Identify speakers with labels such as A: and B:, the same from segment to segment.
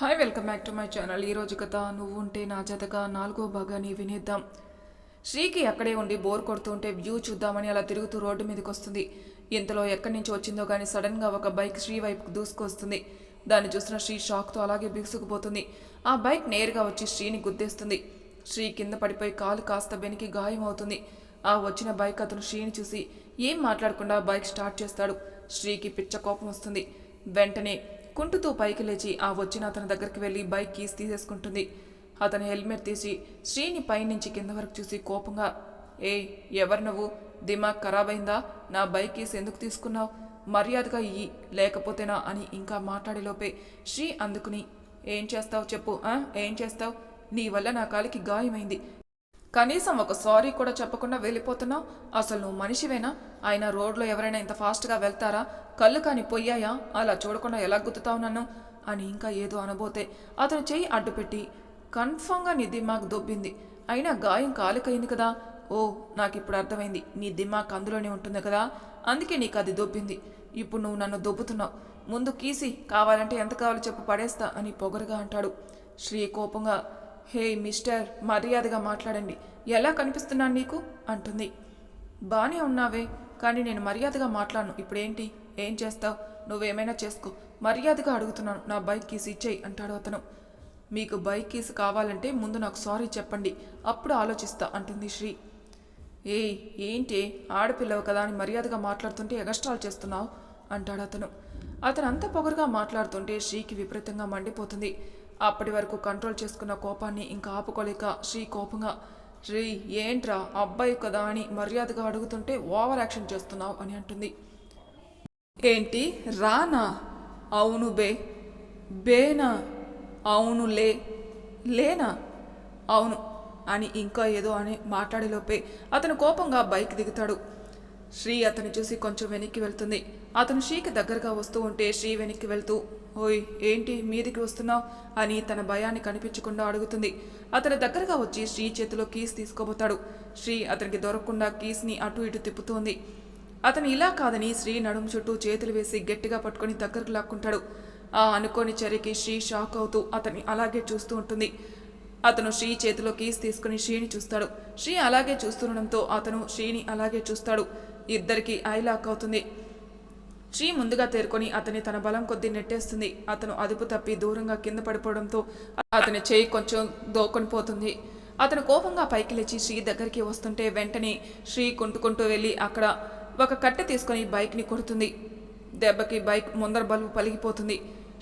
A: Hi welcome back to my channel ఈరోజు కథ నువ్వు ఉంటే నా జతగా నాలుగో భాగాన్ని వినేద్దాం. శ్రీకి అక్కడే ఉండి బోర్ కొడుతూ ఉంటే వ్యూ చూద్దామని అలా తిరుగుతూ రోడ్డు మీదకి వస్తుంది ఇంతలో ఎక్కడి నుంచి వచ్చిందో కానీ సడన్గా ఒక బైక్ శ్రీ వైపుకు దూసుకొస్తుంది. దాన్ని చూసిన శ్రీ షాక్తో అలాగే బిగుసుకుపోతుంది. ఆ బైక్ నేరుగా వచ్చి శ్రీని గుద్దేస్తుంది. శ్రీ కింద పడిపోయి కాలు కాస్త బెనికి గాయం అవుతుంది ఆ వచ్చిన బైక్ అతను శ్రీని చూసి ఏం మాట్లాడకుండా బైక్ స్టార్ట్ చేస్తాడు? శ్రీకి పిచ్చ కోపం వస్తుంది. వెంటనే కుంటుతూ పైకి లేచి ఆ వచ్చిన అతని దగ్గరికి వెళ్ళి బైక్ కీస్ తీసేసుకుంటుంది. అతను హెల్మెట్ తీసి శ్రీని పైనుంచి కింద వరకు చూసి కోపంగా ఏ ఎవరు నువ్వు? దిమాగ్ ఖరాబ్ అయిందా నా బైక్ కీస్ ఎందుకు తీసుకున్నావు? మర్యాదగా ఇయ్యి లేకపోతేనా? అని ఇంకా మాట్లాడేలోపే శ్రీ అందుకుని ఏం చేస్తావు చెప్పు ఏం చేస్తావు? నీ వల్ల నా కాలికి గాయమైంది. కనీసం ఒక సారీ కూడా చెప్పకుండా వెళ్ళిపోతున్నావు? అసలు నువ్వు మనిషివేనా? ఆయన రోడ్లో ఎవరైనా ఇంత ఫాస్ట్గా వెళ్తారా? కళ్ళు కాని పొయ్యాయా? అలా చూడకుండా ఎలా గుద్దుతావు నన్ను? అని ఇంకా ఏదో అనబోతే అతను చెయ్యి అడ్డుపెట్టి కన్ఫామ్గా నీ దిమాగ్ దొబ్బింది. అయినా గాయం కాలికయింది కదా? ఓ నాకు ఇప్పుడు అర్థమైంది. నీ దిమాగ్ అందులోనే ఉంటుంది కదా? అందుకే నీకు అది దొబ్బింది. ఇప్పుడు నువ్వు నన్ను దొబ్బుతున్నావు. ముందు కీసి కావాలంటే ఎంత కావాలో చెప్పు పడేస్తా అని పొగరుగా అంటాడు. శ్రీ కోపంగా హే మిస్టర్ మర్యాదగా మాట్లాడండి. ఎలా కనిపిస్తున్నాను నీకు? అంటుంది. బాగానే ఉన్నావే కానీ నేను మర్యాదగా మాట్లాడను. ఇప్పుడేంటి? ఏం చేస్తావు? నువ్వేమైనా చేసుకో. మర్యాదగా అడుగుతున్నాను. నా బైక్ కీస్ ఇచ్చేయి అంటాడు అతను. మీకు బైక్ కీస్ కావాలంటే ముందు నాకు సారీ చెప్పండి. అప్పుడు ఆలోచిస్తా అంటుంది శ్రీ. ఏయ్ ఏంటి? ఆడపిల్లవు కదా అని మర్యాదగా మాట్లాడుతుంటే ఎగస్ట్రాల్ చేస్తున్నావు? అంటాడు అతను. అతను అంత పొగరుగా మాట్లాడుతుంటే శ్రీకి విపరీతంగా మండిపోతుంది. అప్పటి వరకు కంట్రోల్ చేసుకున్న కోపాన్ని ఇంకా ఆపుకోలేక శ్రీ కోపంగా శ్రీ ఏంట్రా? అబ్బాయి కదా అని మర్యాదగా అడుగుతుంటే ఓవర్ యాక్షన్ చేస్తున్నావు అని అంటుంది. ఏంటి? రానా? అవును బే. బేనా? అవును లే. లేనా? అవును అని ఇంకా ఏదో అని మాట్లాడేలోపే అతను కోపంగా బైక్ దిగుతాడు. శ్రీ అతను చూసి కొంచెం వెనక్కి వెళ్తుంది. అతను శ్రీకి దగ్గరగా వస్తూ ఉంటే శ్రీ వెనక్కి వెళ్తూ ఓయ్ ఏంటి మీదికి వస్తున్నావు? అని తన భయాన్ని కనిపించకుండా అడుగుతుంది. అతని దగ్గరగా వచ్చి శ్రీ చేతిలో కీస్ తీసుకోబోతాడు. శ్రీ అతనికి దొరకకుండా కీస్ని అటు ఇటు తిప్పుతోంది. అతను ఇలా కాదని శ్రీ నడుం చుట్టూ చేతులు వేసి గట్టిగా పట్టుకొని దగ్గరకు లాక్కుంటాడు. ఆ అనుకోని చర్యకి శ్రీ షాక్ అవుతూ అతన్ని అలాగే చూస్తూ ఉంటుంది. అతను శ్రీ చేతిలో కీస్ తీసుకుని శ్రీని చూస్తాడు. శ్రీ అలాగే చూస్తుండడంతో అతను శ్రీని అలాగే చూస్తాడు. ఇద్దరికి ఐలాక్ అవుతుంది. శ్రీ ముందుగా తేరుకొని అతని తన బలం కొద్దీ నెట్టేస్తుంది. అతను అదుపు తప్పి దూరంగా కింద పడిపోవడంతో అతని చేయి కొంచెం దోకొని పోతుంది. అతను కోపంగా పైకి లేచి శ్రీ దగ్గరికి వస్తుంటే వెంటనే శ్రీ కుంటుకుంటూ వెళ్ళి అక్కడ ఒక కట్టె తీసుకొని బైక్ని కొడుతుంది. దెబ్బకి బైక్ ముందర బల్బు పలిగిపోతుంది.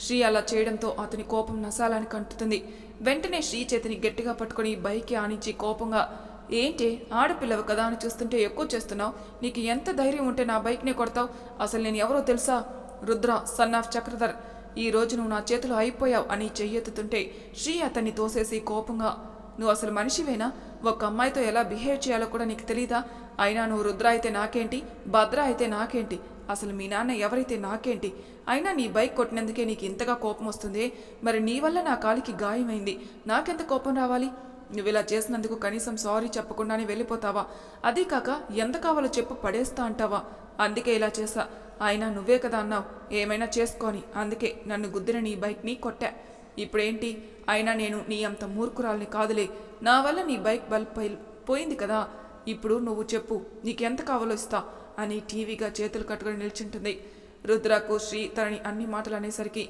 A: శ్రీ అలా చేయడంతో అతని కోపం నసాలని కంటుతుంది వెంటనే శ్రీ చేతిని గట్టిగా పట్టుకొని బైక్కి ఆనించి కోపంగా ఏంటి? ఆడపిల్లవు కదా అని చూస్తుంటే ఎక్కువ చేస్తున్నావు. నీకు ఎంత ధైర్యం ఉంటే నా బైక్నే కొడతావు? అసలు నేను ఎవరో తెలుసా? రుద్ర సన్ ఆఫ్ చక్రధర్ ఈ రోజు నువ్వు నా చేతిలో అయిపోయావు అని చెయ్యెత్తుతుంటే శ్రీ అతన్ని తోసేసి కోపంగా నువ్వు అసలు మనిషివేనా? ఒక అమ్మాయితో ఎలా బిహేవ్ చేయాలో కూడా నీకు తెలీదా? అయినా నువ్వు రుద్ర అయితే నాకేంటి? భద్ర అయితే నాకేంటి? అసలు మీ నాన్న ఎవరైతే నాకేంటి? అయినా నీ బైక్ కొట్టినందుకే నీకు ఇంతగా కోపం వస్తుంది? మరి నీ వల్ల నా కాలికి గాయమైంది. నాకెంత కోపం రావాలి? నువ్వు ఇలా చేసినందుకు కనీసం సారీ చెప్పకుండానే వెళ్ళిపోతావా? అదీ కాక ఎంత కావాలో చెప్పు పడేస్తా అంటావా? అందుకే ఇలా చేసా అయినా నువ్వే కదా అన్నావు. ఏమైనా చేసుకొని. అందుకే నన్ను గుద్దిన నీ బైక్ని కొట్టా. ఇప్పుడేంటి? అయినా నేను నీ అంత మూర్ఖురాల్ని కాదులే. నా వల్ల నీ బైక్ బల్బ్ పై- పోయింది కదా. ఇప్పుడు నువ్వు చెప్పు నీకెంత కావాలో ఇస్తా అని టీవీగా చేతులు కట్టుకొని నిల్చుంటుంది. రుద్రకు శ్రీ తనని అన్ని మాటలు అనేసరికి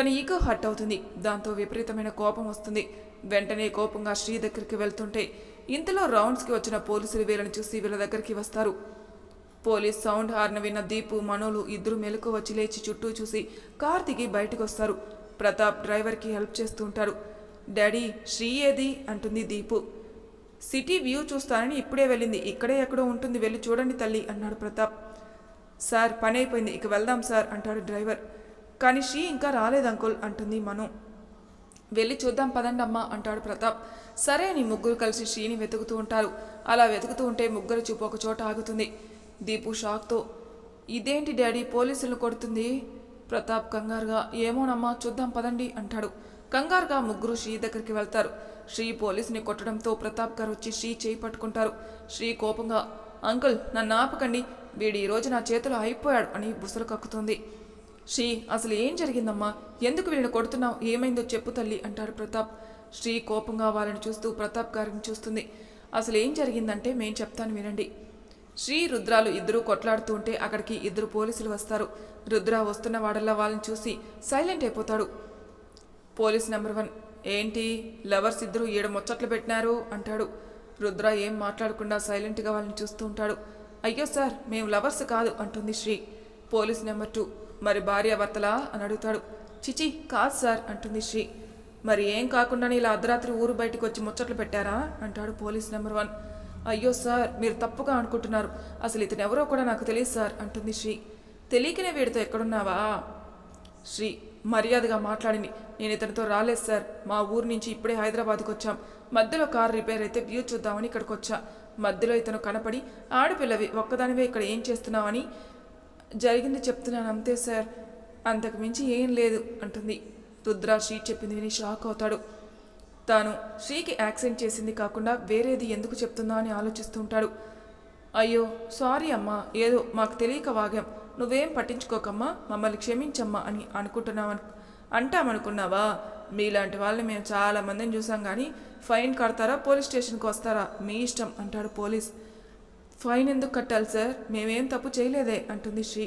A: తన ఈగో హర్ట్ అవుతుంది. దాంతో విపరీతమైన కోపం వస్తుంది. వెంటనే కోపంగా శ్రీ దగ్గరికి వెళ్తుంటే ఇంతలో రౌండ్స్కి వచ్చిన పోలీసులు వీళ్ళని చూసి వీళ్ళ దగ్గరికి వస్తారు. పోలీస్ సౌండ్ హార్న్ విన్న దీపు మనోలు ఇద్దరు మెలకు వచ్చి లేచి చుట్టూ చూసి కార్ దిగి బయటకు వస్తారు. ప్రతాప్ డ్రైవర్కి హెల్ప్ చేస్తూ ఉంటారు డాడీ శ్రీ ఏది? అంటుంది దీపు. సిటీ వ్యూ చూస్తానని ఇప్పుడే వెళ్ళింది. ఇక్కడే ఎక్కడో ఉంటుంది. వెళ్ళి చూడండి తల్లి అన్నాడు ప్రతాప్. సార్ పని అయిపోయింది. ఇక వెళ్దాం సార్ అంటాడు డ్రైవర్. కానీ శ్రీ ఇంకా రాలేదు అంకుల్ అంటుంది మను. వెళ్ళి చూద్దాం పదండి అమ్మా అంటాడు ప్రతాప్. సరే అని ముగ్గురు కలిసి శ్రీని వెతుకుతూ ఉంటారు. అలా వెతుకుతూ ఉంటే ముగ్గురు చూపు ఒక చోట ఆగుతుంది. దీపు షాక్తో ఇదేంటి డాడీ పోలీసులు కొడుతుంది? ప్రతాప్ కంగారుగా ఏమోనమ్మా చూద్దాం పదండి అంటాడు. కంగారుగా ముగ్గురు శ్రీ దగ్గరికి వెళ్తారు. శ్రీ పోలీసుని కొట్టడంతో ప్రతాప్ గారు వచ్చి శ్రీ చేయి పట్టుకుంటారు. శ్రీ కోపంగా అంకుల్ నన్ను ఆపకండి. వీడు ఈ రోజు నా చేతిలో అయిపోయాడు అని బుసలు కక్కుతుంది. శ్రీ అసలు ఏం జరిగిందమ్మా? ఎందుకు వీళ్ళని కొడుతున్నావు? ఏమైందో చెప్పు తల్లి అంటాడు ప్రతాప్. శ్రీ కోపంగా వాళ్ళని చూస్తూ ప్రతాప్ గారిని చూస్తుంది. అసలు ఏం జరిగిందంటే మేం చెప్తాను వినండి. శ్రీ రుద్రాలు ఇద్దరూ కొట్లాడుతూ ఉంటే అక్కడికి ఇద్దరు పోలీసులు వస్తారు. రుద్ర వస్తున్న వాడల్లా వాళ్ళని చూసి సైలెంట్ అయిపోతాడు. పోలీస్ నెంబర్ వన్ ఏంటి? లవర్స్ ఇద్దరు ఈడ ముచ్చట్లు పెట్టినారు? అంటాడు. రుద్ర ఏం మాట్లాడకుండా సైలెంట్గా వాళ్ళని చూస్తూ ఉంటాడు. అయ్యో సార్ మేము లవర్స్ కాదు అంటుంది శ్రీ. పోలీస్ నెంబర్ టూ మరి భార్యాభర్తలా అని అడుగుతాడు. చిచి కాదు సార్ అంటుంది శ్రీ. మరి ఏం కాకుండా ఇలా అర్ధరాత్రి ఊరు బయటికి వచ్చి ముచ్చట్లు పెట్టారా? అంటాడు పోలీస్ నెంబర్ వన్. అయ్యో సార్ మీరు తప్పుగా అనుకుంటున్నారు. అసలు ఇతను ఎవరో కూడా నాకు తెలియదు సార్ అంటుంది శ్రీ. తెలియకనే వీడితో ఎక్కడున్నావా? శ్రీ మర్యాదగా మాట్లాడింది. నేను ఇతనితో రాలేదు సార్. మా ఊరు నుంచి ఇప్పుడే హైదరాబాద్కి వచ్చాం. మధ్యలో కార్ రిపేర్ అయితే వ్యూ చూద్దామని ఇక్కడికి వచ్చా మధ్యలో ఇతను కనపడి ఆడపిల్లవి ఒక్కదానివే ఇక్కడ ఏం చేస్తున్నావని జరిగింది చెప్తున్నాను అంతే సార్. అంతకు మించి ఏం లేదు అంటుంది. రుద్ర శ్రీ చెప్పింది విని షాక్ అవుతాడు. తాను శ్రీకి యాక్సిడెంట్ చేసింది కాకుండా వేరేది ఎందుకు చెప్తుందా అని ఆలోచిస్తుంటాడు అయ్యో సారీ అమ్మా ఏదో మాకు తెలియక వాగాం. నువ్వేం పట్టించుకోకమ్మా మమ్మల్ని క్షమించమ్మా అని అనుకుంటున్నామని అంటామనుకున్నావా? మీలాంటి వాళ్ళని మేము చాలా మందిని చూసాం కానీ ఫైన్ కడతారా పోలీస్ స్టేషన్కి వస్తారా? మీ ఇష్టం అంటాడు పోలీస్. ఫైన్ ఎందుకు కట్టాలి సార్? మేమేం తప్పు చేయలేదే అంటుంది శ్రీ.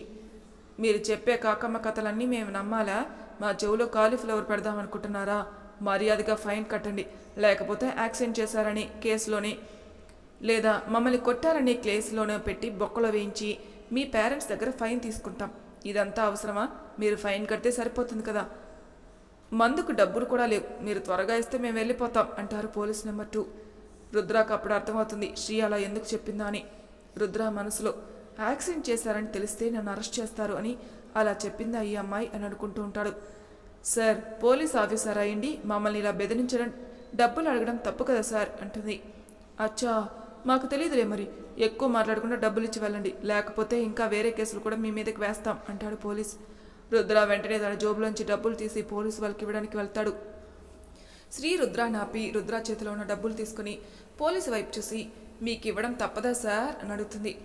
A: మీరు చెప్పే కాకమ్మ కథలన్నీ మేము నమ్మాలా? మా చెవులో కాలీఫ్లవర్ పెడదాం అనుకుంటున్నారా మర్యాదగా ఫైన్ కట్టండి లేకపోతే యాక్సిడెంట్ చేశారని కేసులోనే లేదా మమ్మల్ని కొట్టారని కేసులోనే పెట్టి బొక్కలో వేయించి మీ పేరెంట్స్ దగ్గర ఫైన్ తీసుకుంటాం. ఇదంతా అవసరమా? మీరు ఫైన్ కడితే సరిపోతుంది కదా. మందుకు డబ్బులు కూడా లేవు. మీరు త్వరగా ఇస్తే మేము వెళ్ళిపోతాం అంటారు పోలీస్ నెంబర్ టూ. రుద్రాకు అప్పుడు అర్థమవుతుంది శ్రీ అలా ఎందుకు చెప్పిందా అని. రుద్ర మనసులో యాక్సిడెంట్ చేశారని తెలిస్తే నన్ను అరెస్ట్ చేస్తారు అని అలా చెప్పిందా ఈ అమ్మాయి అని అనుకుంటూ ఉంటాడు. సార్ పోలీస్ ఆఫీసర్ అయ్యండి మమ్మల్ని ఇలా బెదిరించడం డబ్బులు అడగడం తప్పు కదా సార్ అంటుంది. అచ్చా మాకు తెలియదులే మరి ఎక్కువ మాట్లాడకుండా డబ్బులు ఇచ్చి వెళ్ళండి లేకపోతే ఇంకా వేరే కేసులు కూడా మీ మీదకి వేస్తాం అంటాడు పోలీస్. రుద్ర వెంటనే తన జోబులోంచి డబ్బులు తీసి పోలీసు వాళ్ళకి ఇవ్వడానికి వెళ్తాడు. శ్రీ రుద్ర నాపి రుద్ర చేతిలో ఉన్న డబ్బులు తీసుకుని పోలీసు వైపు చూసి మీకు ఇవ్వడం తప్పదా సార్? అని అడుగుతుంది.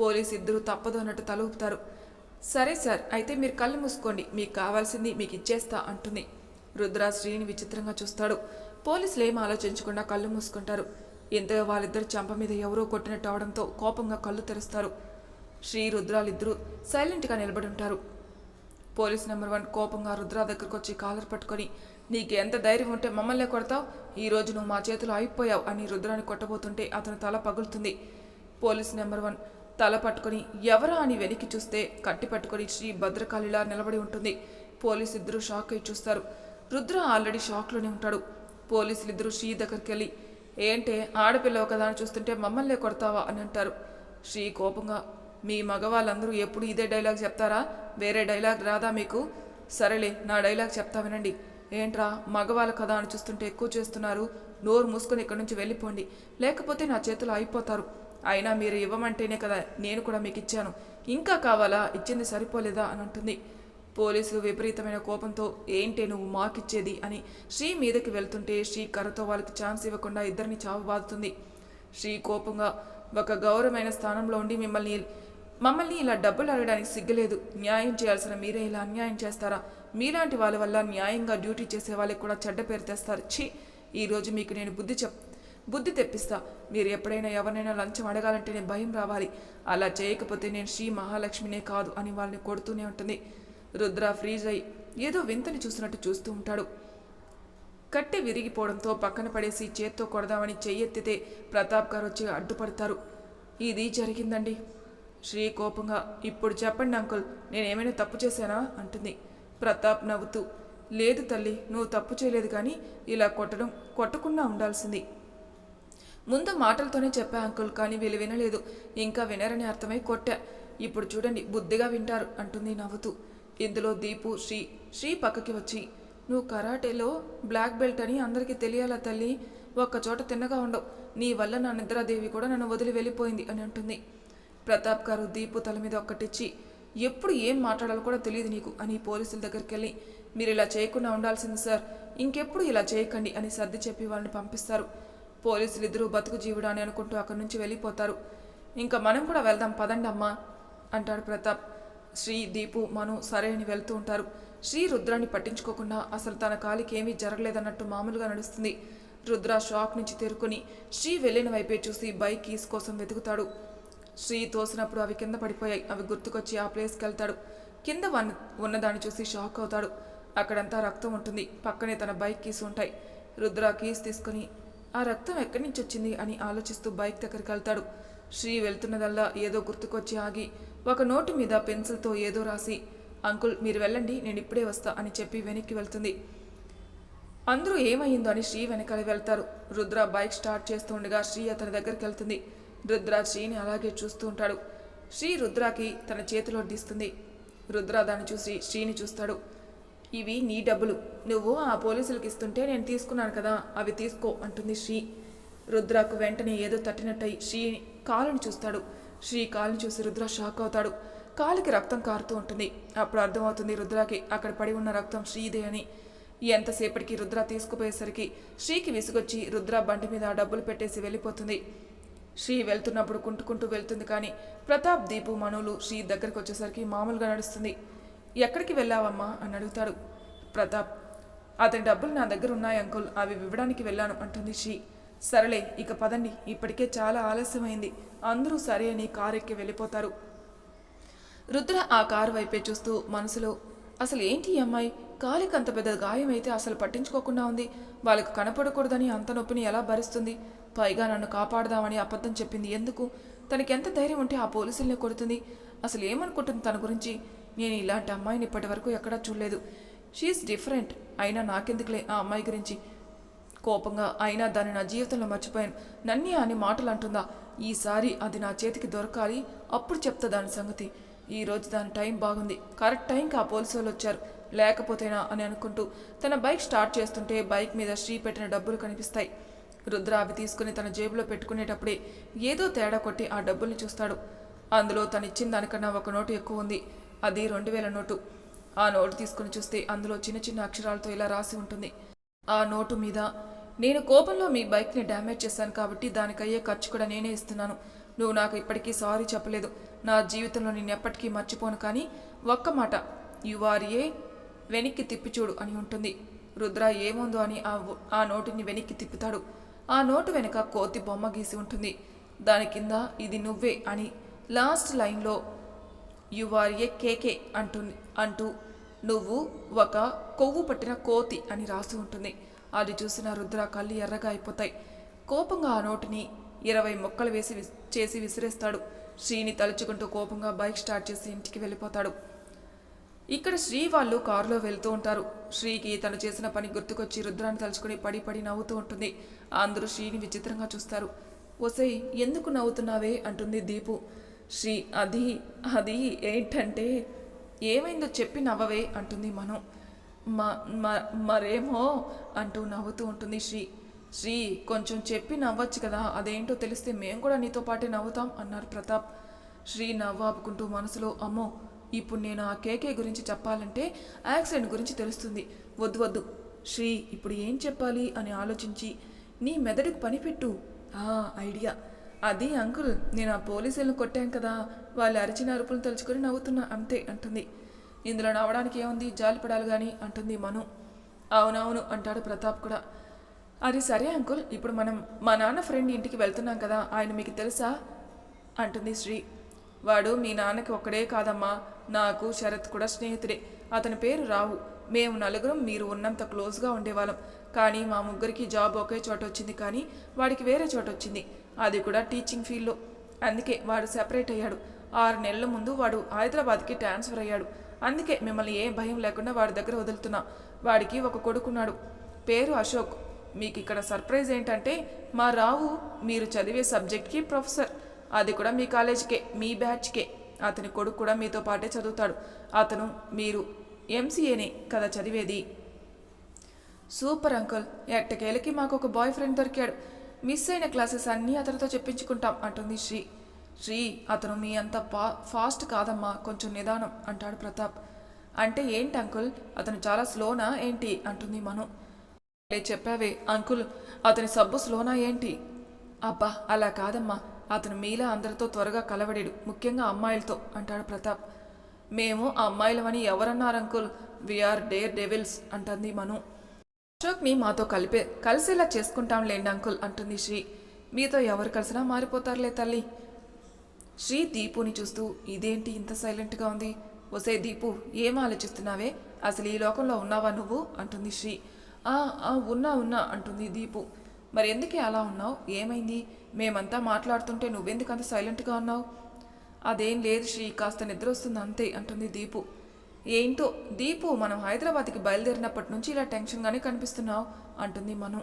A: పోలీస్ ఇద్దరు తప్పదు అన్నట్టు తలూపుతారు సరే సార్ అయితే మీరు కళ్ళు మూసుకోండి. మీకు కావాల్సింది మీకు ఇచ్చేస్తా అంటుంది. రుద్ర శ్రీని విచిత్రంగా చూస్తాడు. పోలీసులు ఏం ఆలోచించకుండా కళ్ళు మూసుకుంటారు. ఇంతగా వాళ్ళిద్దరు చంప మీద ఎవరో కొట్టినట్టు అవడంతో కోపంగా కళ్ళు తెరుస్తారు. శ్రీ రుద్రాలిద్దరూ సైలెంట్గా నిలబడి ఉంటారు పోలీస్ నెంబర్ వన్ కోపంగా రుద్ర దగ్గరకు వచ్చి కాలర్ పట్టుకొని నీకు ఎంత ధైర్యం ఉంటే మమ్మల్నే కొడతావు? ఈ రోజు నువ్వు మా చేతిలో అయిపోయావు అని రుద్రాన్ని కొట్టబోతుంటే అతను తల పగులుతుంది. పోలీస్ నెంబర్ వన్ తల పట్టుకొని ఎవరా అని వెనక్కి చూస్తే కట్టి పట్టుకొని శ్రీ భద్రకాళిలా నిలబడి ఉంటుంది. పోలీసు ఇద్దరు షాక్ అయి చూస్తారు. రుద్ర ఆల్రెడీ షాక్లోనే ఉంటాడు. పోలీసులు ఇద్దరు శ్రీ దగ్గరికి వెళ్ళి ఏంటే ఆడపిల్ల ఒకదాన్ని చూస్తుంటే మమ్మల్నే కొడతావా? అని అంటారు. శ్రీ కోపంగా మీ మగవాళ్ళందరూ ఎప్పుడు ఇదే డైలాగ్ చెప్తారా? వేరే డైలాగ్ రాదా మీకు? సరేలే నా డైలాగ్ చెప్తా వినండి. ఏంట్రా మగవాళ్ళ కదా అని చూస్తుంటే ఎక్కువ చేస్తున్నారు. నోరు మూసుకొని ఇక్కడి నుంచి వెళ్ళిపోండి. లేకపోతే నా చేతులు అయిపోతారు అయినా మీరు ఇవ్వమంటేనే కదా నేను కూడా మీకు ఇచ్చాను. ఇంకా కావాలా? ఇచ్చింది సరిపోలేదా? అని అంటుంది. పోలీసులు విపరీతమైన కోపంతో ఏంటే నువ్వు మాకిచ్చేది? అని శ్రీ మీదకి వెళ్తుంటే శ్రీ కర్రతో వాళ్ళకి ఛాన్స్ ఇవ్వకుండా ఇద్దరిని చావబాదుతుంది శ్రీ కోపంగా ఒక గౌరవమైన స్థానంలో ఉండి మిమ్మల్ని మమ్మల్ని ఇలా డబ్బులు అడగడానికి సిగ్గలేదు. న్యాయం చేయాల్సిన మీరే ఇలా అన్యాయం చేస్తారా? మీలాంటి వాళ్ళ వల్ల న్యాయంగా డ్యూటీ చేసే వాళ్ళకి కూడా చెడ్డ పేరు తెస్తారు. ఛీ! ఈరోజు మీకు నేను బుద్ధి చెప్ బుద్ధి తెప్పిస్తా. మీరు ఎప్పుడైనా ఎవరినైనా లంచం అడగాలంటే నేను భయం రావాలి. అలా చేయకపోతే నేను శ్రీ మహాలక్ష్మినే కాదు అని వాళ్ళని కొడుతూనే ఉంటుంది. రుద్ర ఫ్రీజ్ అయి ఏదో వింతని చూసినట్టు చూస్తూ ఉంటాడు. కట్టె విరిగిపోవడంతో పక్కన పడేసి చేత్తో కొడదామని చెయ్యెత్తితే ప్రతాప్ గారు వచ్చి అడ్డుపడతారు. ఇది జరిగిందండి. శ్రీ కోపంగా ఇప్పుడు చెప్పండి అంకుల్ నేనేమైనా తప్పు చేశానా? అంటుంది. ప్రతాప్ నవ్వుతూ లేదు తల్లి నువ్వు తప్పు చేయలేదు కానీ ఇలా కొట్టడం కొట్టకుండా ఉండాల్సింది. ముందు మాటలతోనే చెప్పా అంకుల్ కానీ వీళ్ళు వినలేదు. ఇంకా వినరని అర్థమై కొట్టా. ఇప్పుడు చూడండి బుద్ధిగా వింటారు అంటుంది నవ్వుతూ. ఇందులో దీపు శ్రీ శ్రీ పక్కకి వచ్చి నువ్వు కరాటేలో బ్లాక్ బెల్ట్ అని అందరికీ తెలియాలా తల్లి? ఒక్కచోట తిన్నగా ఉండవు. నీ వల్ల నా నిద్రాదేవి కూడా నన్ను వదిలి వెళ్ళిపోయింది అని అంటుంది. ప్రతాప్ గారు దీపు తల మీద ఒక్కటిచ్చి ఎప్పుడు ఏం మాట్లాడాలో కూడా తెలియదు నీకు అని పోలీసుల దగ్గరికి వెళ్ళి మీరు ఇలా చేయకుండా ఉండాల్సింది సార్ ఇంకెప్పుడు ఇలా చేయకండి అని సర్ది చెప్పి వాళ్ళని పంపిస్తారు. పోలీసులు ఇద్దరూ బతుకు జీవుడా అని అనుకుంటూ అక్కడి నుంచి వెళ్ళిపోతారు. ఇంకా మనం కూడా వెళ్దాం పదండి అమ్మా అంటాడు ప్రతాప్. శ్రీ దీపు మను సరే అని వెళ్తూ ఉంటారు. శ్రీ రుద్రాన్ని పట్టించుకోకుండా అసలు తన కాలికి ఏమీ జరగలేదన్నట్టు మామూలుగా నడుస్తుంది. రుద్ర షాక్ నుంచి తేరుకొని శ్రీ వెళ్ళిన వైపే చూసి బైక్ కీస్ కోసం వెతుకుతాడు. శ్రీ తోసినప్పుడు అవి కింద పడిపోయాయి. అవి గుర్తుకొచ్చి ఆ ప్లేస్కి వెళ్తాడు. కింద వన్ ఉన్నదాన్ని చూసి షాక్ అవుతాడు. అక్కడంతా రక్తం ఉంటుంది. పక్కనే తన బైక్ కీస్ ఉంటాయి. రుద్ర కీస్ తీసుకుని ఆ రక్తం ఎక్కడి నుంచి వచ్చింది? అని ఆలోచిస్తూ బైక్ దగ్గరికి వెళ్తాడు. శ్రీ వెళ్తున్నదల్లా ఏదో గుర్తుకొచ్చి ఆగి ఒక నోటు మీద పెన్సిల్తో ఏదో రాసి అంకుల్ మీరు వెళ్ళండి నేను ఇప్పుడే వస్తా అని చెప్పి వెనక్కి వెళ్తుంది. అందరూ ఏమైందో అని శ్రీ వెనకాల వెళ్తారు. రుద్ర బైక్ స్టార్ట్ చేస్తుండగా శ్రీ అతని దగ్గరికి వెళ్తుంది. రుద్ర శ్రీని అలాగే చూస్తూ ఉంటాడు. శ్రీ రుద్రాకి తన చేతిలో తీస్తుంది రుద్ర దాన్ని చూసి శ్రీని చూస్తాడు. ఇవి నీ డబ్బులు. నువ్వు ఆ పోలీసులకు ఇస్తుంటే నేను తీసుకున్నాను కదా అవి తీసుకో అంటుంది శ్రీ. రుద్రకు వెంటనే ఏదో తట్టినట్టయి శ్రీ కాలుని చూస్తాడు. శ్రీ కాలుని చూసి రుద్ర షాక్ అవుతాడు. కాలికి రక్తం కారుతూ ఉంటుంది. అప్పుడు అర్థమవుతుంది రుద్రకి అక్కడ పడి ఉన్న రక్తం శ్రీదే అని. ఎంతసేపటికి రుద్ర తీసుకుపోయేసరికి శ్రీకి విసుగొచ్చి రుద్ర బండి మీద ఆ డబ్బులు పెట్టేసి వెళ్ళిపోతుంది. శ్రీ వెళ్తున్నప్పుడు కుంటుకుంటూ వెళ్తుంది కానీ ప్రతాప్ దీపు మనులు శ్రీ దగ్గరికి వచ్చేసరికి మామూలుగా నడుస్తుంది. ఎక్కడికి వెళ్ళావమ్మా? అని అడుగుతాడు ప్రతాప్. అతని డబ్బులు నా దగ్గర ఉన్నాయి అంకుల్ అవి ఇవ్వడానికి వెళ్ళాను అంటుంది శ్రీ. సరలే ఇక పదండి ఇప్పటికే చాలా ఆలస్యమైంది అందరూ సరే అని కారు ఎక్కి వెళ్ళిపోతారు. రుద్ర ఆ కారు వైపే చూస్తూ మనసులో అసలు ఏంటి ఈ అమ్మాయి? కాలికి అంత పెద్ద గాయం అయితే అసలు పట్టించుకోకుండా ఉంది. వాళ్ళకు కనపడకూడదని అంత నొప్పిని ఎలా భరిస్తుంది? పైగా నన్ను కాపాడదామని అబద్ధం చెప్పింది ఎందుకు? తనకి ఎంత ధైర్యం ఉంటే ఆ పోలీసుల్ని కొడుతుంది. అసలు ఏమనుకుంటుంది తన గురించి? నేను ఇలాంటి అమ్మాయిని ఇప్పటి వరకు ఎక్కడా చూడలేదు. She is different. అయినా నాకెందుకులే ఆ అమ్మాయి గురించి? కోపంగా అయినా దాన్ని నా జీవితంలో మర్చిపోయాను. నన్నీ అని మాటలు అంటుందా ఈసారి అది నా చేతికి దొరకాలి. అప్పుడు చెప్తా దాని సంగతి. ఈరోజు దాని టైం బాగుంది. కరెక్ట్ టైంకి ఆ పోలీసు వాళ్ళు వచ్చారు. లేకపోతేనా అని అనుకుంటూ తన బైక్ స్టార్ట్ చేస్తుంటే బైక్ మీద శ్రీ పెట్టిన డబ్బులు కనిపిస్తాయి. రుద్ర అవి తీసుకుని తన జేబులో పెట్టుకునేటప్పుడే ఏదో తేడా కొట్టి ఆ డబ్బుల్ని చూస్తాడు. అందులో తను ఇచ్చిన దానికన్నా ఒక నోటు ఎక్కువ ఉంది. అది రెండు వేల నోటు. ఆ నోటు తీసుకుని చూస్తే అందులో చిన్న చిన్న అక్షరాలతో ఇలా రాసి ఉంటుంది. ఆ నోటు మీద నేను కోపంలో మీ బైక్ని డ్యామేజ్ చేశాను కాబట్టి దానికయ్యే ఖర్చు కూడా నేనే ఇస్తున్నాను. నువ్వు నాకు ఇప్పటికీ సారీ చెప్పలేదు. నా జీవితంలో నేను ఎప్పటికీ మర్చిపోను కానీ ఒక్క మాట. యు ఆర్ ఏ వెనక్కి తిప్పి చూడు అని ఉంటుంది. రుద్ర ఏముందో అని ఆ నోటిని ఆ వెనక్కి తిప్పుతాడు. ఆ నోటు వెనుక కోతి బొమ్మ గీసి ఉంటుంది. దాని కింద ఇది నువ్వే అని లాస్ట్ లైన్లో యు ఆర్ ఏ కేకే అంటుంది అంటూ నువ్వు ఒక కొవ్వు పట్టిన కోతి అని రాసి ఉంటుంది. అది చూసిన రుద్ర కళ్ళు ఎర్రగా అయిపోతాయి. కోపంగా ఆ నోటిని ఇరవై మొక్కలు వేసి చేసి విసిరేస్తాడు. శ్రీని తలుచుకుంటూ కోపంగా బైక్ స్టార్ట్ చేసి ఇంటికి వెళ్ళిపోతాడు. ఇక్కడ శ్రీ వాళ్ళు కారులో వెళ్తూ ఉంటారు. శ్రీకి తను చేసిన పని గుర్తుకొచ్చి రుద్రాన్ని తలుచుకుని పడి పడి నవ్వుతూ ఉంటుంది. అందరూ శ్రీని విచిత్రంగా చూస్తారు. ఒసై ఎందుకు నవ్వుతున్నావే? అంటుంది దీపు. శ్రీ అది అది ఏంటంటే ఏమైందో చెప్పి నవ్వవే అంటుంది మనం. మ- మరేమో అంటూ నవ్వుతూ ఉంటుంది శ్రీ. శ్రీ కొంచెం చెప్పి నవ్వచ్చు కదా అదేంటో తెలిస్తే మేము కూడా నీతో పాటే నవ్వుతాం అన్నారు ప్రతాప్. శ్రీ నవ్వు ఆపుకుంటూ మనసులో అమ్మో ఇప్పుడు నేను ఆ కేకే గురించి చెప్పాలంటే యాక్సిడెంట్ గురించి తెలుస్తుంది. వద్దు వద్దు. శ్రీ ఇప్పుడు ఏం చెప్పాలి అని ఆలోచించి నీ మెదడుకు పనిపెట్టు. ఆ ఐడియా. అది అంకుల్ నేను ఆ పోలీసులను కొట్టాను కదా. వాళ్ళు అరిచిన అరుపులు తలుచుకొని నవ్వుతున్నా అంతే అంటుంది. ఇందులో నవ్వడానికి ఏముంది? జాలిపడాలి కానీ అంటుంది మను. అవునవును అంటాడు ప్రతాప్ కూడా. అది సరే అంకుల్ ఇప్పుడు మనం మా నాన్న ఫ్రెండ్ ఇంటికి వెళ్తున్నాం కదా. ఆయన మీకు తెలుసా? అంటుంది శ్రీ. వాడు మీ నాన్నకి ఒక్కడే కాదమ్మా నాకు శరత్ కూడా స్నేహితుడే. అతని పేరు రావు మేము నలుగురం మీరు ఉన్నంత క్లోజ్గా ఉండేవాళ్ళం. కానీ మా ముగ్గురికి జాబ్ ఒకే చోట వచ్చింది కానీ వాడికి వేరే చోట వచ్చింది. అది కూడా టీచింగ్ ఫీల్డ్లో. అందుకే వాడు సెపరేట్ అయ్యాడు. ఆరు నెలల ముందు వాడు హైదరాబాద్కి ట్రాన్స్ఫర్ అయ్యాడు. అందుకే మిమ్మల్ని ఏ భయం లేకుండా వాడి దగ్గర వదులుతున్నా. వాడికి ఒక కొడుకున్నాడు. పేరు అశోక్. మీకు ఇక్కడ సర్ప్రైజ్ ఏంటంటే మా రావు మీరు చదివే సబ్జెక్ట్కి ప్రొఫెసర్. అది కూడా మీ కాలేజీకే మీ బ్యాచ్కే. అతని కొడుకు కూడా మీతో పాటే చదువుతాడు. అతను మీరు ఎంసీఏనే కదా చదివేది? సూపర్ అంకుల్ ఎట్టకేలకి మాకు ఒక బాయ్ ఫ్రెండ్ దొరికాడు. మిస్ అయిన క్లాసెస్ అన్నీ అతనితో చెప్పించుకుంటాం అంటుంది శ్రీ. శ్రీ అతను మీ అంత పా ఫాస్ట్ కాదమ్మా కొంచెం నిదానం అంటాడు ప్రతాప్. అంటే ఏంటి అంకుల్? అతను చాలా స్లోనా ఏంటి? అంటుంది మను. చెప్పావే అంకుల్ అతని సబ్బు స్లోనా ఏంటి? అబ్బా అలా కాదమ్మా. అతను మీలా అందరితో త్వరగా కలవడాడు ముఖ్యంగా అమ్మాయిలతో అంటాడు ప్రతాప్. మేము అమ్మాయిలమని ఎవరన్నారు అంకుల్? వీఆర్ డేర్ డెవిల్స్ అంటుంది మను. అశోక్ని మాతో కలిపే కలిసేలా చేసుకుంటాం లేండి అంకుల్ అంటుంది శ్రీ. మీతో ఎవరు కలిసినా మారిపోతారులే తల్లి. శ్రీ దీపుని చూస్తూ ఇదేంటి ఇంత సైలెంట్గా ఉంది? ఒసే దీపు ఏం ఆలోచిస్తున్నావే? అసలు ఈ లోకంలో ఉన్నావా నువ్వు? అంటుంది శ్రీ. ఆ ఆ, ఉన్నా ఉన్నా అంటుంది దీపు. మరి ఎందుకే అలా ఉన్నావు? ఏమైంది? మేమంతా మాట్లాడుతుంటే నువ్వెందుకు అంత సైలెంట్గా ఉన్నావు? అదేం లేదు శ్రీ కాస్త నిద్ర వస్తుంది అంతే అంటుంది దీపు. ఏంటో? దీపు మనం హైదరాబాద్కి బయలుదేరినప్పటి నుంచి ఇలా టెన్షన్గానే కనిపిస్తున్నావు అంటుంది మనం.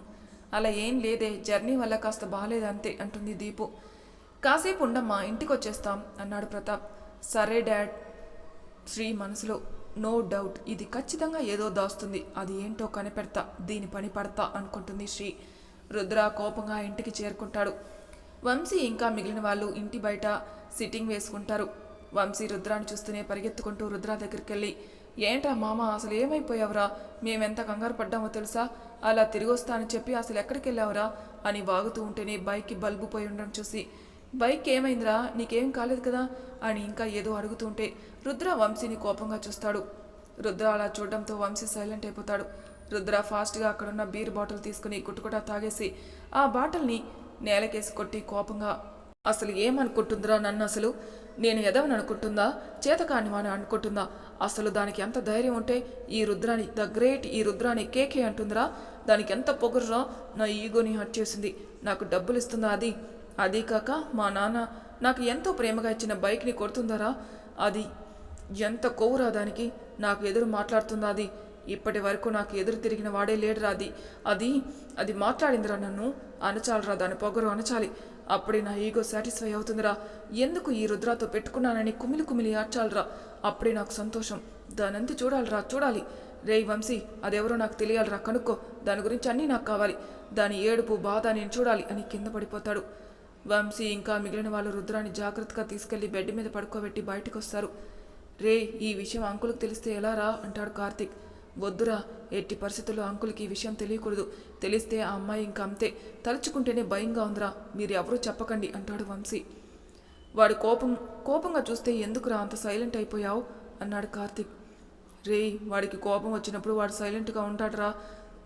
A: అలా ఏం లేదే జర్నీ వల్ల కాస్త బాగాలేదు అంతే అంటుంది దీపు. కాసేపు ఉండమ్మా ఇంటికి వచ్చేస్తాం అన్నాడు ప్రతాప్. సరే డాడ్ శ్రీ మనసులో. నో డౌట్ ఇది ఖచ్చితంగా ఏదో దాస్తుంది అది ఏంటో కనిపెడతా దీని పని పడతా అనుకుంటుంది శ్రీ. రుద్ర కోపంగా ఇంటికి చేరుకుంటాడు. వంశీ ఇంకా మిగిలిన వాళ్ళు ఇంటి బయట సిట్టింగ్ వేసుకుంటారు. వంశీ రుద్రాన్ని చూస్తూనే పరిగెత్తుకుంటూ రుద్ర దగ్గరికి వెళ్ళి ఏంట్రా మామ అసలు ఏమైపోయావురా? మేమెంత కంగారు పడ్డామో తెలుసా? అలా తిరిగి వస్తానని చెప్పి అసలు ఎక్కడికి వెళ్ళావురా అని వాగుతూ ఉంటేనే బైక్కి బల్బు పోయి ఉండడం చూసి బైక్ ఏమైందిరా? నీకేం కాలేదు కదా? అని ఇంకా ఏదో అడుగుతుంటే రుద్ర వంశీని కోపంగా చూస్తాడు. రుద్ర అలా చూడడంతో వంశీ సైలెంట్ అయిపోతాడు. రుద్ర ఫాస్ట్గా అక్కడున్న బీర్ బాటిల్ తీసుకుని గుట్టుకుట తాగేసి ఆ బాటిల్ని నేలకేసి కొట్టి కోపంగా అసలు ఏమనుకుంటుందిరా నన్ను అసలు? నేను ఎదవని అనుకుంటుందా? చేతకాని వాని అనుకుంటుందా? అసలు దానికి ఎంత ధైర్యం ఉంటే ఈ రుద్రాని ద గ్రేట్ ఈ రుద్రాని కేకే అంటుందిరా? దానికి ఎంత పొగరురా? నా ఈగోని హట్ చేసింది. నాకు డబ్బులు ఇస్తుందా అది? అదీ కాక మా నాన్న నాకు ఎంతో ప్రేమగా ఇచ్చిన బైక్ని కొడుతుందరా? అది ఎంత కొవ్వురా దానికి? నాకు ఎదురు మాట్లాడుతుందా అది? ఇప్పటి వరకు నాకు ఎదురు తిరిగిన వాడే లేడురా అది అది అది మాట్లాడిందిరా నన్ను. అనచాలరా దాని పొగరు అనచాలి. అప్పుడే నా ఈగో సాటిస్ఫై అవుతుందిరా. ఎందుకు ఈ రుద్రాతో పెట్టుకున్నానని కుమిలి కుమిలి ఆడ్చాలరా అప్పుడే నాకు సంతోషం. దానంతి చూడాలిరా చూడాలి. రేయ్ వంశీ అదెవరో నాకు తెలియాలిరా కనుక్కో. దాని గురించి అన్నీ నాకు కావాలి. దాని ఏడుపు బాధ నేను చూడాలి అని కింద పడిపోతాడు. వంశీ ఇంకా మిగిలిన వాళ్ళు రుద్రాన్ని జాగ్రత్తగా తీసుకెళ్ళి బెడ్ మీద పడుకోబెట్టి బయటకు వస్తారు రే ఈ విషయం అంకులకు తెలిస్తే ఎలా రా? అంటాడు కార్తిక్. వద్దురా ఎట్టి పరిస్థితుల్లో అంకుల్కి ఈ విషయం తెలియకూడదు. తెలిస్తే ఆ అమ్మాయి ఇంకా అంతే. తలుచుకుంటేనే భయంగా ఉందిరా మీరు ఎవరూ చెప్పకండి అంటాడు వంశీ. వాడు కోపం కోపంగా చూస్తే ఎందుకురా అంత సైలెంట్ అయిపోయావు? అన్నాడు కార్తిక్. రే వాడికి కోపం వచ్చినప్పుడు వాడు సైలెంట్గా ఉంటాడురా.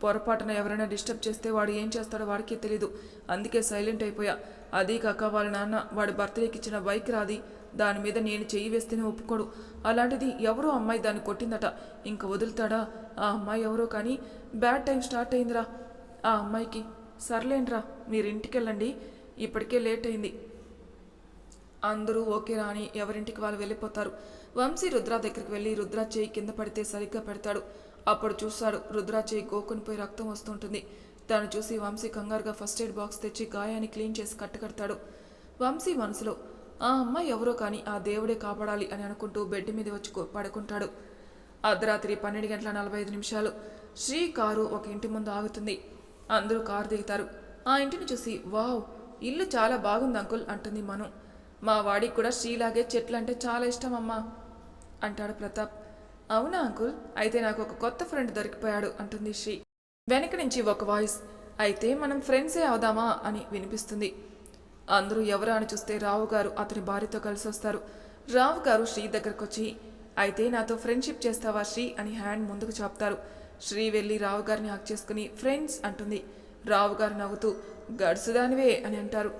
A: పొరపాటున ఎవరైనా డిస్టర్బ్ చేస్తే వాడు ఏం చేస్తాడో వాడికే తెలీదు. అందుకే సైలెంట్ అయిపోయా. అదీ కాక వాళ్ళ నాన్న వాడి బర్త్డేకి ఇచ్చిన బైక్ రాది. దాని మీద నేను చెయ్యి వేస్తేనే ఒప్పుకోడు. అలాంటిది ఎవరో అమ్మాయి దాన్ని కొట్టిందట. ఇంక వదులుతాడా? ఆ అమ్మాయి ఎవరో కానీ బ్యాడ్ టైం స్టార్ట్ అయిందిరా. ఆ అమ్మాయికి సర్లేండ్రా మీరు ఇంటికి వెళ్ళండి ఇప్పటికే లేట్ అయింది. అందరూ ఓకే రాని ఎవరింటికి వాళ్ళు వెళ్ళిపోతారు. వంశీ రుద్ర దగ్గరికి వెళ్ళి రుద్ర చేయి కింద పడితే సరిగ్గా పెడతాడు. అప్పుడు చూస్తాడు రుద్ర చేయి గోకుని పోయి రక్తం వస్తుంటుంది. దాన్ని చూసి వంశీ కంగారుగా ఫస్ట్ ఎయిడ్ బాక్స్ తెచ్చి గాయాన్ని క్లీన్ చేసి కట్టకడతాడు. వంశీ మనసులో ఆ అమ్మాయి ఎవరో కానీ ఆ దేవుడే కాపాడాలి అని అనుకుంటూ బెడ్ మీద వచ్చి పడుకుంటాడు. అర్ధరాత్రి పన్నెండు గంటల నలభై ఐదు నిమిషాలు. శ్రీ కారు ఒక ఇంటి ముందు ఆగుతుంది. అందరూ కారు దిగుతారు. ఆ ఇంటిని చూసి వావ్ ఇల్లు చాలా బాగుంది అంకుల్ అంటుంది మను. మా వాడికి కూడా శ్రీలాగే చెట్లు అంటే చాలా ఇష్టం అమ్మా అంటాడు ప్రతాప్. అవునా అంకుల్? అయితే నాకు ఒక కొత్త ఫ్రెండ్ దొరికిపోయాడు అంటుంది శ్రీ. వెనక నుంచి ఒక వాయిస్ అయితే మనం ఫ్రెండ్సే అవుదామా అని వినిపిస్తుంది. అందరూ ఎవరా అని చూస్తే రావు గారు అతని భార్యతో కలిసి వస్తారు. రావు గారు శ్రీ దగ్గరకు వచ్చి అయితే నాతో ఫ్రెండ్షిప్ చేస్తావా శ్రీ? అని హ్యాండ్ ముందుకు చాపుతారు. శ్రీ వెళ్ళి రావు గారిని హక్ చేసుకుని ఫ్రెండ్స్ అంటుంది. రావు గారు నవ్వుతూ గడుసుదానివే అని అంటారు.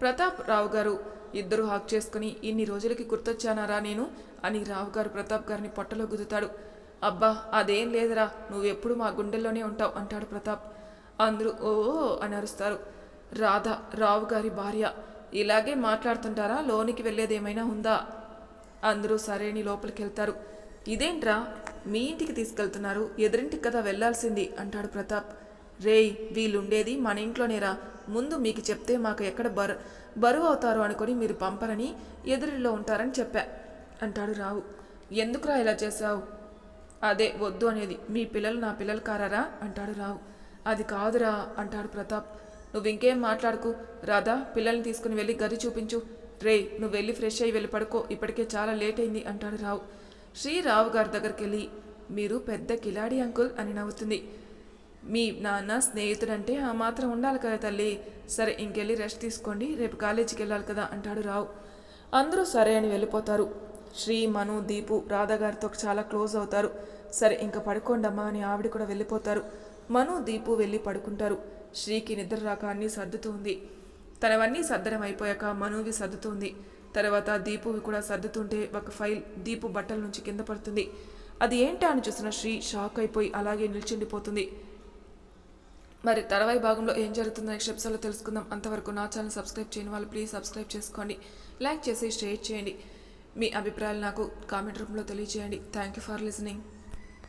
A: ప్రతాప్ రావు గారు ఇద్దరు హాక్ చేసుకుని ఇన్ని రోజులకి గుర్తొచ్చానారా నేను? అని రావు గారు ప్రతాప్ గారిని పొట్టలో గుద్దుతాడు. అబ్బా అదేం లేదురా నువ్వెప్పుడు మా గుండెల్లోనే ఉంటావు అంటాడు ప్రతాప్. అందరూ ఓ అని అరుస్తారు. రాధ రావు గారి భార్య ఇలాగే మాట్లాడుతుంటారా? లోనికి వెళ్ళేదేమైనా ఉందా? అందరూ సరేని లోపలికి వెళ్తారు ఇదేంట్రా? మీ ఇంటికి తీసుకెళ్తున్నారు. ఎదురింటికి కదా వెళ్ళాల్సింది అంటాడు ప్రతాప్. రేయ్ వీళ్ళుండేది మన ఇంట్లోనేరా. ముందు మీకు చెప్తే మాకు ఎక్కడ బరు బరువు అవుతారు అనుకొని మీరు పంపరని ఎదురిలో ఉంటారని చెప్పా అంటాడు రావు. ఎందుకురా ఇలా చేశావు? అదే వద్దు అనేది. మీ పిల్లలు నా పిల్లలు కారారా? అంటాడు రావు. అది కాదురా అంటాడు ప్రతాప్. నువ్వు ఇంకేం మాట్లాడుకు? రాధా పిల్లల్ని తీసుకుని వెళ్ళి గది చూపించు. రే నువ్వు వెళ్ళి ఫ్రెష్ అయ్యి వెళ్ళి పడుకో. ఇప్పటికే చాలా లేట్ అయింది అంటాడు రావు. శ్రీరావు గారి దగ్గరికి వెళ్ళి మీరు పెద్ద కిలాడి అంకుల్ అని నవ్వుతుంది. మీ నాన్న స్నేహితుడంటే ఆ మాత్రం ఉండాలి కదా తల్లి. సరే ఇంకెళ్ళి రెస్ట్ తీసుకోండి. రేపు కాలేజీకి వెళ్ళాలి కదా అంటాడు రావు. అందరూ సరే అని వెళ్ళిపోతారు. శ్రీ మను దీపు రాధా గారితో చాలా క్లోజ్ అవుతారు. సరే ఇంకా పడుకోండమ్మా అని ఆవిడ కూడా వెళ్ళిపోతారు. మను దీపు వెళ్ళి పడుకుంటారు. శ్రీకి నిద్ర రాక అన్నీ సర్దుతుంది. తనవన్నీ సర్దడం అయిపోయాక మనువి సర్దుతుంది. తర్వాత దీపువి కూడా సర్దుతుంటే ఒక ఫైల్ దీపు బట్టల నుంచి కింద పడుతుంది. అది ఏంటా అని చూసిన శ్రీ షాక్ అయిపోయి అలాగే నిల్చుండిపోతుంది. మరి తర్వాయి భాగంలో ఏం జరుగుతుందో నెక్స్ట్ ఎపిసోడ్లో తెలుసుకుందాం. అంతవరకు నా ఛానల్ సబ్స్క్రైబ్ చేయని వాళ్ళు ప్లీజ్ సబ్స్క్రైబ్ చేసుకోండి. లైక్ చేసి షేర్ చేయండి. మీ అభిప్రాయాలు నాకు కామెంట్ రూపంలో తెలియజేయండి. Thank you for listening.